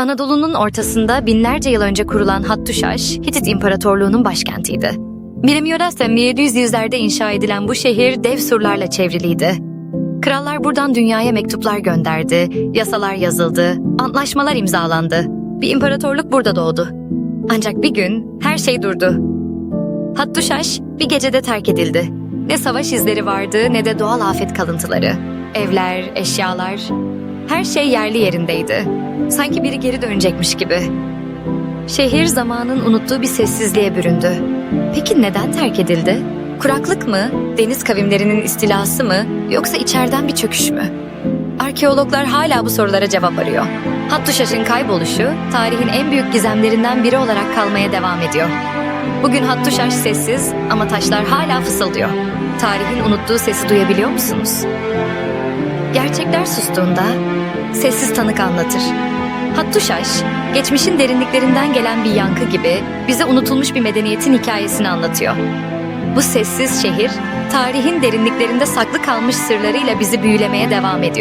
Anadolu'nun ortasında binlerce yıl önce kurulan Hattuşaş, Hitit İmparatorluğu'nun başkentiydi. Milimiye 700'lerde inşa edilen bu şehir dev surlarla çevriliydi. Krallar buradan dünyaya mektuplar gönderdi, yasalar yazıldı, antlaşmalar imzalandı. Bir imparatorluk burada doğdu. Ancak bir gün her şey durdu. Hattuşaş bir gecede terk edildi. Ne savaş izleri vardı ne de doğal afet kalıntıları. Evler, eşyalar, her şey yerli yerindeydi. Sanki biri geri dönecekmiş gibi. Şehir zamanın unuttuğu bir sessizliğe büründü. Peki neden terk edildi? Kuraklık mı? Deniz kavimlerinin istilası mı? Yoksa içeriden bir çöküş mü? Arkeologlar hala bu sorulara cevap arıyor. Hattuşaş'ın kayboluşu tarihin en büyük gizemlerinden biri olarak kalmaya devam ediyor. Bugün Hattuşaş sessiz ama taşlar hala fısıldıyor. Tarihin unuttuğu sesi duyabiliyor musunuz? Gerçekler sustuğunda sessiz tanık anlatır. Hattuşaş, geçmişin derinliklerinden gelen bir yankı gibi bize unutulmuş bir medeniyetin hikayesini anlatıyor. Bu sessiz şehir, tarihin derinliklerinde saklı kalmış sırlarıyla bizi büyülemeye devam ediyor.